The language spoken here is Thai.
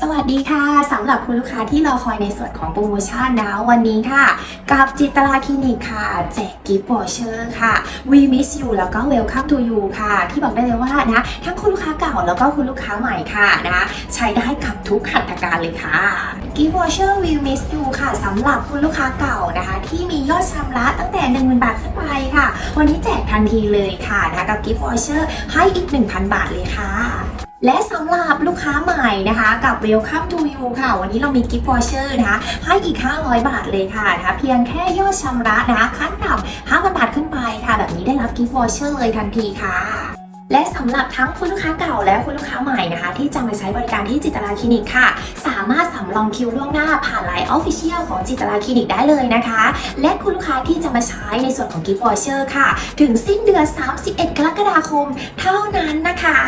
สวัสดีค่ะสำหรับคุณลูกค้าที่รอคอยในส่วนของโปรโมชั่นนะวันนี้ค่ะ กับจิตราคลินิกค่ะ แจกกิฟต์วอเชอร์ค่ะ We Miss You แล้วก็ Welcome to You ค่ะ ที่บอกได้เลยว่านะ ทั้งคุณลูกค้าเก่าแล้วก็คุณลูกค้าใหม่ค่ะนะใช้ได้กับทุกหัตถการเลยค่ะกิฟต์วอเชอร์ We Miss You ค่ะสำหรับคุณลูกค้าเก่านะคะ ที่มียอดชำระตั้งแต่10,000บาทขึ้นไปค่ะ วันนี้แจกทันทีเลยค่ะนะคะกับกิฟต์วอเชอร์ให้อีก 1,000 บาทเลยค่ะ และสำหรับลูกค้าใหม่นะคะกับ Welcome to You ค่ะ วันนี้เรามีกิฟต์วอเชอร์นะคะให้อีก 500 บาทเลยค่ะนะคะเพียงแค่ยอดชำระนะคะขั้นต่ำ5,000บาทขึ้นไปค่ะ แบบนี้ได้รับกิฟต์วอเชอร์เลยทันทีค่ะและสำหรับทั้งคุณลูกค้าเก่าและคุณลูกค้าใหม่นะคะ ที่จะมาใช้บริการที่จิตราคลินิกค่ะ สามารถสำรองคิวล่วงหน้าผ่านไลน์ออฟฟิเชียลของจิตราคลินิกได้เลยนะคะ และคุณลูกค้าที่จะมาใช้ในส่วนของกิฟต์วอเชอร์ค่ะ ถึงสิ้นเดือน 31 กรกฎาคมเท่านั้นนะคะ